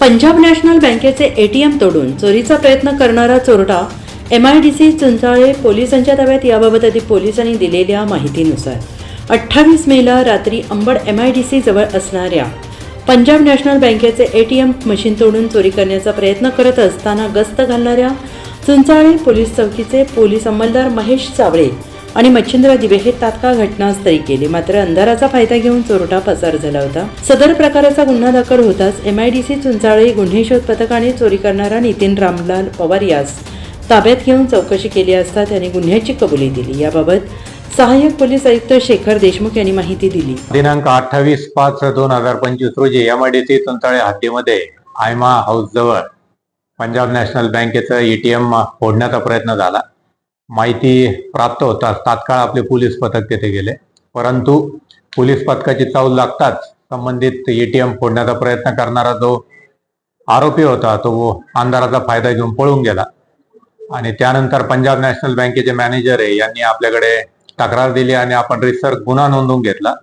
Punjab national बँकेचे ATM तोडून चोरीचा प्रयत्न करणारा चोरटा M I D C Chunchale पोलिसांच्या ताब्यात याबाबत आधी पोलिसांनी दिलेल्या माहितीनुसार अठ्ठावीस मेला रात्री Ambad M I D C जवळ असणाऱ्या पंजाब नॅशनल बँकेचे एटीएम मशीन तोडून चोरी करण्याचा प्रयत्न करत असताना गस्त घालणाऱ्या चुंचाळे पोलीस चौकीचे पोलीस अंमलदार महेश चावळे आणि मच्छिंद्र दिवे हे तात्काळ घटनास्थळी केले मात्र अंधाराचा फायदा घेऊन चोरटा पसार झाला होता. सदर प्रकाराचा गुन्हा दाखल होताच एमआयडीसी चुंचाळी गुन्हे शोध पथकाने चोरी करणारा नितीन रामलाल पवार यास ताब्यात घेऊन चौकशी केली असता त्याने गुन्ह्याची कबुली दिली. याबाबत सहाय्यक पोलीस आयुक्त शेखर देशमुख यांनी माहिती दिली. दिनांक अठ्ठावीस पाच दोन हजार पंचवीस रोजी एमआयडीसी चुंचाळे हद्दीमध्ये आयमा हाऊस जवळ पंजाब नॅशनल बँकेचं एटीएम फोडण्याचा प्रयत्न झाला. माहिती प्राप्त होताच तात्काळ आपले पोलीस पथक तेथे गेले. परंतु पोलीस पथकाची चावल लागताच संबंधित एटीएम फोडण्याचा प्रयत्न करणारा जो आरोपी होता तो अंधाराचा फायदा घेऊन पळून गेला. आणि त्यानंतर पंजाब नॅशनल बँकेचे मॅनेजर आहे यांनी आपल्याकडे तक्रार दिली आणि आपण रिसर गुन्हा नोंदवून घेतला.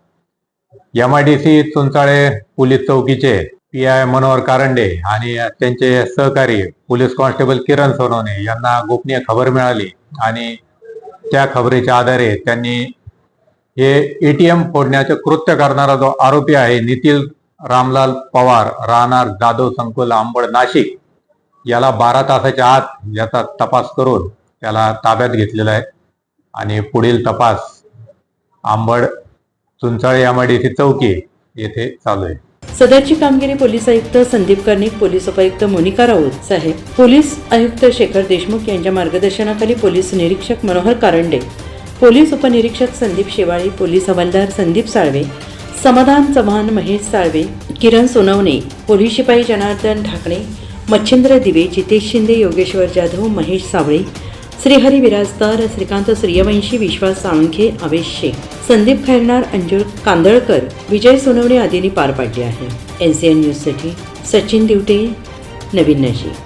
M I D C Chunchale police चौकीचे P I Manohar Karande आणि त्यांचे सहकारी पोलीस कॉन्स्टेबल किरण सोनवणे यांना गोपनीय खबर मिळाली. आणि त्या खबरीच्या आधारे त्यांनी हे एटीएम फोडण्याचे कृत्य करणारा जो आरोपी आहे नितील रामलाल पवार राहणार जाधव संकुल आंबड नाशिक याला बारा तासाच्या आत याचा तपास करून त्याला ताब्यात घेतलेला आहे. आणि पुढील तपास आंबड चुंचाळे आमाडीची चौकी येथे चालू आहे. सदरची कामगिरी पोलीस आयुक्त संदीप कर्णिक पोलीस उपायुक्त मोनिका राऊत साहेब पोलीस आयुक्त शेखर देशमुख यांच्या मार्गदर्शनाखाली पोलीस निरीक्षक मनोहर कारंडे पोलीस उपनिरीक्षक संदीप शेवाळे पोलीस हवालदार संदीप साळवे समाधान चव्हाण महेश साळवे किरण सोनवणे पोलीस शिपाई जनार्दन ढाकणे मच्छिंद्र दिवे जितेश शिंदे योगेश्वर जाधव महेश सावळे श्रीहरी विराजदार श्रीकांत सूर्यवंशी विश्वास साळुंखे आवेश शेख संदीप खैरनार अंजुळ कांदळकर विजय सोनवणे आदींनी पार पाडली आहे. एन सी एन न्यूजसाठी सचिन दिवटे नवीन नशी